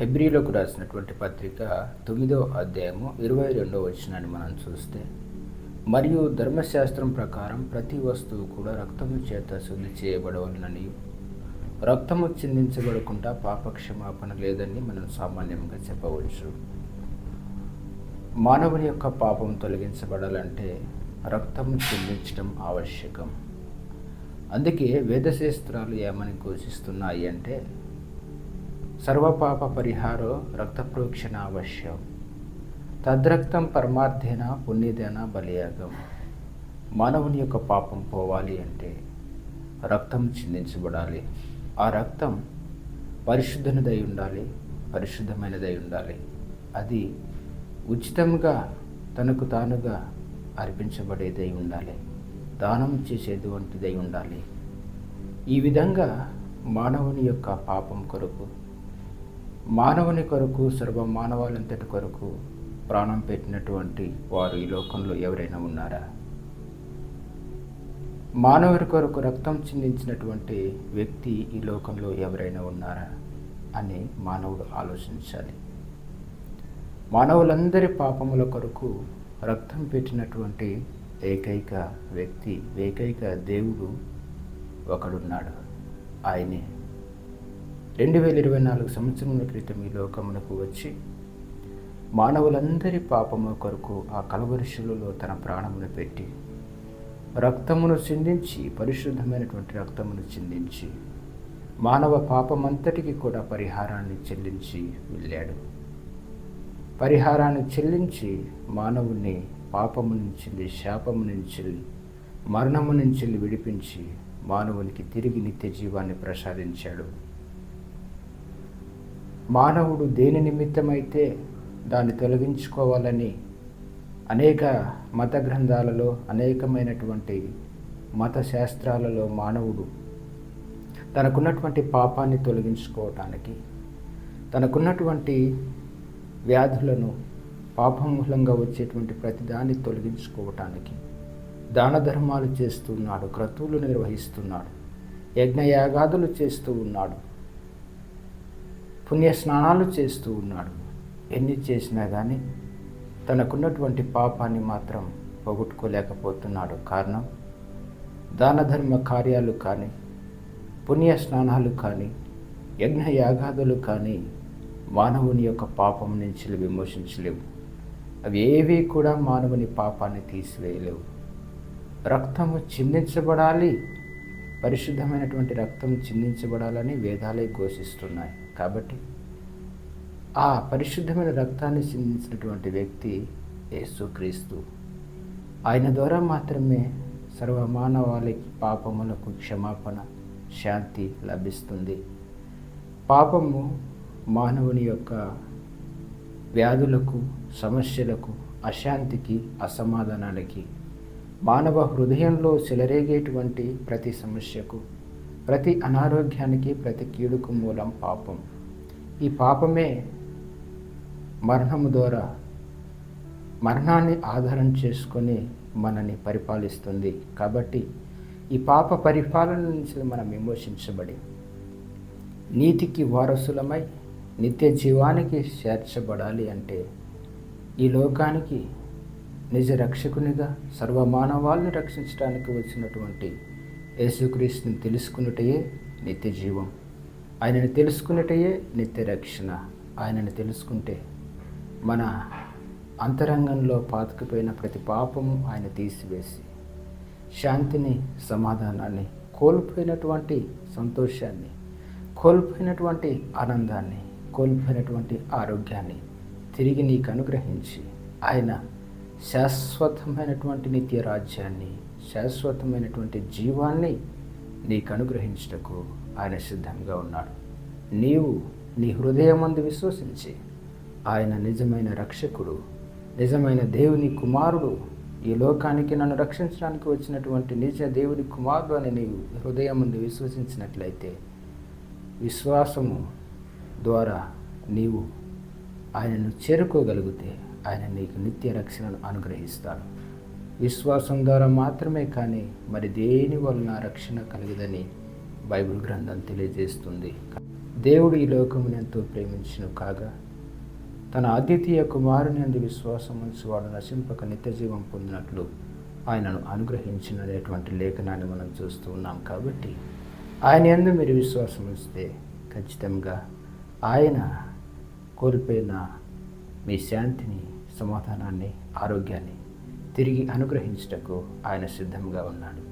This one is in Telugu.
హెబ్రిలోకి రాసినటువంటి పత్రిక తొమ్మిదో అధ్యాయము ఇరవై రెండో వచ్చినాన్ని మనం చూస్తే మరియు ధర్మశాస్త్రం ప్రకారం ప్రతి వస్తువు కూడా రక్తము చేత శుద్ధి చేయబడవలనని రక్తము చిందించబడకుండా పాపక్షమాపణ లేదని మనం సామాన్యంగా చెప్పవచ్చు. మానవుని యొక్క పాపం తొలగించబడాలంటే రక్తము చిందించడం ఆవశ్యకం. అందుకే వేదశాస్త్రాలు ఏమని ఘోషిస్తున్నాయి అంటే సర్వపాప పరిహారో రక్త ప్రోక్షణ అవశ్యం. తద్రక్తం పరమార్థేన పుణ్యదేన బలియాగం. మానవుని యొక్క పాపం పోవాలి అంటే రక్తం చిందించబడాలి. ఆ రక్తం పరిశుద్ధనిదై ఉండాలి పరిశుద్ధమైనదై ఉండాలి. అది ఉచితంగా తనకు తానుగా అర్పించబడేదై ఉండాలి. దానం చేసేటువంటిదై ఉండాలి. ఈ విధంగా మానవుని యొక్క పాపం కొరకు మానవుని కొరకు సర్వ మానవాలంతటి కొరకు ప్రాణం పెట్టినటువంటి వారు ఈ లోకంలో ఎవరైనా ఉన్నారా? మానవుని కొరకు రక్తం చిందించినటువంటి వ్యక్తి ఈ లోకంలో ఎవరైనా ఉన్నారా అని మానవుడు ఆలోచించాలి. మానవులందరి పాపముల కొరకు రక్తం పెట్టినటువంటి ఏకైక వ్యక్తి ఏకైక దేవుడు ఒకడున్నాడు. ఆయనే రెండు వేల ఇరవై నాలుగు సంవత్సరముల క్రితం ఈ లోకమునకు వచ్చి మానవులందరి పాపము కొరకు ఆ కలవరుషులలో తన ప్రాణమును పెట్టి రక్తమును చిందించి పరిశుద్ధమైనటువంటి రక్తమును చిందించి మానవ పాపమంతటికి కూడా పరిహారాన్ని చెల్లించి వెళ్ళాడు. పరిహారాన్ని చెల్లించి మానవుని పాపము నుంచి శాపము నుంచి మరణము నుంచి విడిపించి మానవునికి తిరిగి నిత్య జీవాన్ని ప్రసాదించాడు. మానవుడు దేని నిమిత్తమైతే దాన్ని తొలగించుకోవాలని అనేక మత గ్రంథాలలో అనేకమైనటువంటి మత శాస్త్రాలలో మానవుడు తనకున్నటువంటి పాపాన్ని తొలగించుకోవటానికి తనకున్నటువంటి వ్యాధులను పాపం మూలంగా వచ్చేటువంటి ప్రతిదాన్ని తొలగించుకోవటానికి దాన ధర్మాలు చేస్తున్నాడు క్రతువులు నిర్వహిస్తున్నాడు యజ్ఞయాగాదులు చేస్తూ ఉన్నాడు. పుణ్య స్నానాలు చేస్తూ ఉన్నాడు. ఎన్ని చేసినా కానీ తనకున్నటువంటి పాపాన్ని మాత్రం పోగొట్టుకోలేకపోతున్నాడు. కారణం? దానధర్మ కార్యాలు కానీ పుణ్య స్నానాలు కానీ యజ్ఞ యాగాదులు కానీ మానవుని యొక్క పాపం నుంచి విమోచించలేవు. అవి ఏవి కూడా మానవుని పాపాన్ని తీసివేయలేవు. రక్తము చిందించబడాలి. పరిశుద్ధమైనటువంటి రక్తం చిందించబడాలని వేదాలే ఘోషిస్తున్నాయి. కాబట్టి ఆ పరిశుద్ధమైన రక్తాన్ని చిందించినటువంటి వ్యక్తి యేసుక్రీస్తు. ఆయన ద్వారా మాత్రమే సర్వమానవాళికి పాపములకు క్షమాపణ శాంతి లభిస్తుంది. పాపము మానవుని యొక్క వ్యాధులకు సమస్యలకు అశాంతికి అసమాధానాలకి మానవ హృదయంలో చెలరేగేటువంటి ప్రతి సమస్యకు ప్రతి అనారోగ్యానికి ప్రతి కీడుకు మూలం పాపం. ఈ పాపమే మరణము ద్వారా మరణాన్ని ఆధారం చేసుకొని మనని పరిపాలిస్తుంది. కాబట్టి ఈ పాప పరిపాలన నుంచి మనం విమోచించబడి నీతికి వారసులమై నిత్య జీవానికి చేర్చబడాలి అంటే ఈ లోకానికి నిజ రక్షకునిగా సర్వమానవాళ్ళని రక్షించడానికి వచ్చినటువంటి యేసుక్రీస్తుని తెలుసుకున్నటయే నిత్య జీవం. ఆయనను తెలుసుకున్నటయే నిత్య రక్షణ. ఆయనను తెలుసుకుంటే మన అంతరంగంలో పాతుకుపోయిన ప్రతి పాపము ఆయన తీసివేసి శాంతిని సమాధానాన్ని కోల్పోయినటువంటి సంతోషాన్ని కోల్పోయినటువంటి ఆనందాన్ని కోల్పోయినటువంటి ఆరోగ్యాన్ని తిరిగి నీకు అనుగ్రహించి ఆయన శాశ్వతమైనటువంటి నిత్య రాజ్యాన్ని శాశ్వతమైనటువంటి జీవాన్ని నీకు అనుగ్రహించుటకు ఆయన సిద్ధంగా ఉన్నాడు. నీవు నీ హృదయమందు విశ్వసించి ఆయన నిజమైన రక్షకుడు నిజమైన దేవుని కుమారుడు ఈ లోకానికి నన్ను రక్షించడానికి వచ్చినటువంటి నిజ దేవుని కుమారుడు అని నీవు హృదయం ముందు విశ్వసించినట్లయితే విశ్వాసము ద్వారా నీవు ఆయనను చేరుకోగలిగితే ఆయన నీకు నిత్య రక్షణను అనుగ్రహిస్తాడు. విశ్వాసం ద్వారా మాత్రమే కానీ మరి దేని వలన రక్షణ కలగదని బైబిల్ గ్రంథం తెలియజేస్తుంది. దేవుడు ఈ లోకమును ఎంతో ప్రేమించిన కాగా తన అద్వితీయ కుమారుని అందు విశ్వాసం ఉంచి వాడు నశింపక నిత్యజీవం పొందినట్లు ఆయనను అనుగ్రహించిన అనేటువంటి లేఖనాన్ని మనం చూస్తూ ఉన్నాం కాబట్టి ఆయన ఎందు మీరు విశ్వాసం ఉంచితే ఖచ్చితంగా ఆయన కోల్పోయిన మీ శాంతిని సమాధానాన్ని ఆరోగ్యాన్ని తిరిగి అనుగ్రహించుటకు ఆయన సిద్ధంగా ఉన్నాడు.